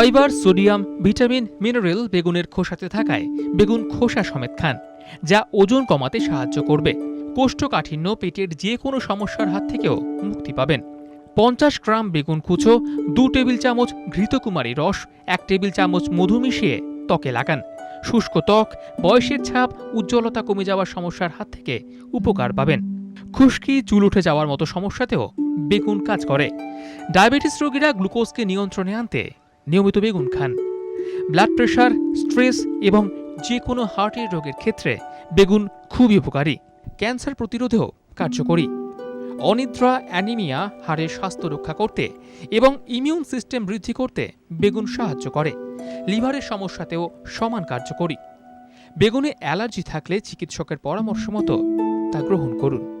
Fibre, sodium, vitamin, mineral বেগুনের খোসাতে থাকায় বেগুন খোসা সমেত খান, যা ওজন কমাতে সাহায্য করবে। কোষ্ঠকাঠিন্য পেটের যে কোনো সমস্যার হাত থেকেও মুক্তি পাবেন। পঞ্চাশ গ্রাম বেগুন কুচো, দু টেবিল চামচ ঘৃতকুমারী রস, এক টেবিল চামচ মধু মিশিয়ে ত্বকে লাগান। শুষ্ক ত্বক, বয়সের ছাপ, উজ্জ্বলতা কমে যাওয়ার সমস্যার হাত থেকে উপকার পাবেন। খুশকি চুল উঠে যাওয়ার মতো সমস্যাতেও বেগুন কাজ করে। ডায়াবেটিস রোগীরা গ্লুকোজকে নিয়ন্ত্রণে আনতে নিয়মিত বেগুন খান। ব্লাড প্রেশার স্ট্রেস এবং যে কোনো হার্টের রোগের ক্ষেত্রে বেগুন খুবই উপকারী। ক্যান্সার প্রতিরোধেও কার্যকরী। অনিদ্রা অ্যানিমিয়া হাড়ের স্বাস্থ্য রক্ষা করতে এবং ইমিউন সিস্টেম বৃদ্ধি করতে বেগুন সাহায্য করে। লিভারের সমস্যাতেও সমান কার্যকরী। বেগুনে অ্যালার্জি থাকলে চিকিৎসকের পরামর্শ মতো তা গ্রহণ করুন।